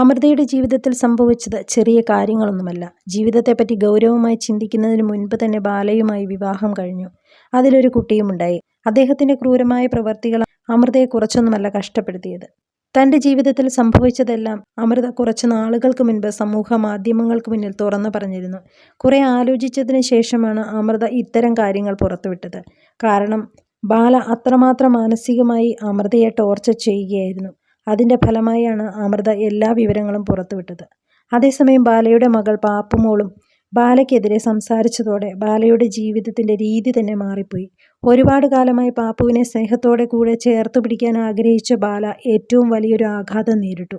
അമൃതയുടെ ജീവിതത്തിൽ സംഭവിച്ചത് ചെറിയ കാര്യങ്ങളൊന്നുമല്ല. ജീവിതത്തെപ്പറ്റി ഗൗരവമായി ചിന്തിക്കുന്നതിന് മുൻപ് തന്നെ ബാലയുമായി വിവാഹം കഴിഞ്ഞു. അതിലൊരു കുട്ടിയുമുണ്ടായി. അദ്ദേഹത്തിന്റെ ക്രൂരമായ പ്രവർത്തികൾ അമൃതയെ കുറച്ചൊന്നുമല്ല കഷ്ടപ്പെടുത്തിയത്. തന്റെ ജീവിതത്തിൽ സംഭവിച്ചതെല്ലാം അമൃത കുറച്ച് നാളുകൾക്ക് മുൻപ് സമൂഹ മാധ്യമങ്ങൾക്ക് മുന്നിൽ തുറന്നു പറഞ്ഞിരുന്നു. കുറെ ആലോചിച്ചതിന് ശേഷമാണ് അമൃത ഇത്തരം കാര്യങ്ങൾ പുറത്തുവിട്ടത്. കാരണം ബാല അത്രമാത്രം മാനസികമായി അമൃതയെ ടോർച്ചർ ചെയ്യുകയായിരുന്നു. അതിന്റെ ഫലമായാണ് അമൃത എല്ലാ വിവരങ്ങളും പുറത്തുവിട്ടത്. അതേസമയം ബാലയുടെ മകൾ പാപ്പുമോളും ബാലയ്ക്കെതിരെ സംസാരിച്ചതോടെ ബാലയുടെ ജീവിതത്തിന്റെ രീതി തന്നെ മാറിപ്പോയി. ഒരുപാട് കാലമായി പാപ്പുവിനെ സ്നേഹത്തോടെ കൂടെ ചേർത്ത് പിടിക്കാൻ ആഗ്രഹിച്ച ബാല ഏറ്റവും വലിയൊരു ആഘാതം നേരിട്ടു.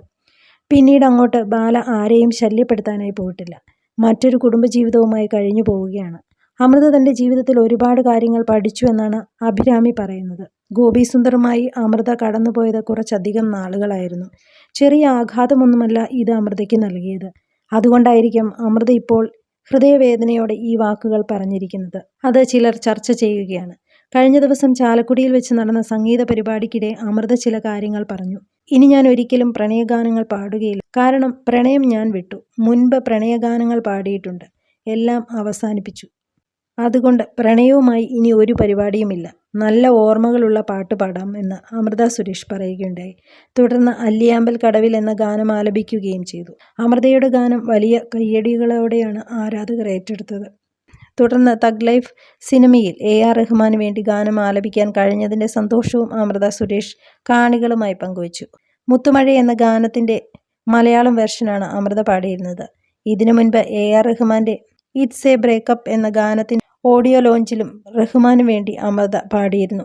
പിന്നീട് അങ്ങോട്ട് ബാല ആരെയും ശല്യപ്പെടുത്താനായി പോയിട്ടില്ല. മറ്റൊരു കുടുംബജീവിതവുമായി കഴിഞ്ഞു പോവുകയാണ്. അമൃത തന്റെ ജീവിതത്തിൽ ഒരുപാട് കാര്യങ്ങൾ പഠിച്ചു എന്നാണ് അഭിരാമി പറയുന്നത്. ഗോപീസുന്ദറുമായി അമൃത കടന്നുപോയത് കുറച്ചധികം നാളുകളായിരുന്നു. ചെറിയ ആഘാതമൊന്നുമല്ല ഇത് അമൃതയ്ക്ക് നൽകിയത്. അതുകൊണ്ടായിരിക്കാം അമൃത ഇപ്പോൾ ഹൃദയവേദനയോടെ ഈ വാക്കുകൾ പറഞ്ഞിരിക്കുന്നത്. അത് ചിലർ ചർച്ച ചെയ്യുകയാണ്. കഴിഞ്ഞ ദിവസം ചാലക്കുടിയിൽ വെച്ച് നടന്ന സംഗീത പരിപാടിക്കിടെ അമൃത ചില കാര്യങ്ങൾ പറഞ്ഞു. ഇനി ഞാൻ ഒരിക്കലും പ്രണയഗാനങ്ങൾ പാടുകയില്ല. കാരണം പ്രണയം ഞാൻ വിട്ടു. മുൻപ് പ്രണയഗാനങ്ങൾ പാടിയിട്ടുണ്ട്. എല്ലാം അവസാനിപ്പിച്ചു. അതുകൊണ്ട് പ്രണയവുമായി ഇനി ഒരു പരിപാടിയുമില്ല. നല്ല ഓർമ്മകളുള്ള പാട്ട് പാടാം എന്ന് അമൃത സുരേഷ് പറയുകയുണ്ടായി. തുടർന്ന് അല്ലിയാമ്പൽ കടവിൽ എന്ന ഗാനം ആലപിക്കുകയും ചെയ്തു. അമൃതയുടെ ഗാനം വലിയ കയ്യടികളോടെയാണ് ആരാധകർ ഏറ്റെടുത്തത്. തുടർന്ന് തഗ് ലൈഫ് സിനിമയിൽ എ. ആർ. റഹ്മാന് വേണ്ടി ഗാനം ആലപിക്കാൻ കഴിഞ്ഞതിന്റെ സന്തോഷവും അമൃത സുരേഷ് കാണികളുമായി പങ്കുവച്ചു. മുത്തുമഴ എന്ന ഗാനത്തിന്റെ മലയാളം വെർഷനാണ് അമൃത പാടിയിരുന്നത്. ഇതിനു മുൻപ് എ. ആർ. റഹ്മാന്റെ ഇറ്റ്സ് എ ബ്രേക്കപ്പ് എന്ന ഗാനത്തിന്റെ ഓഡിയോ ലോഞ്ചിലും റഹ്മാനു വേണ്ടി അമൃത പാടിയിരുന്നു.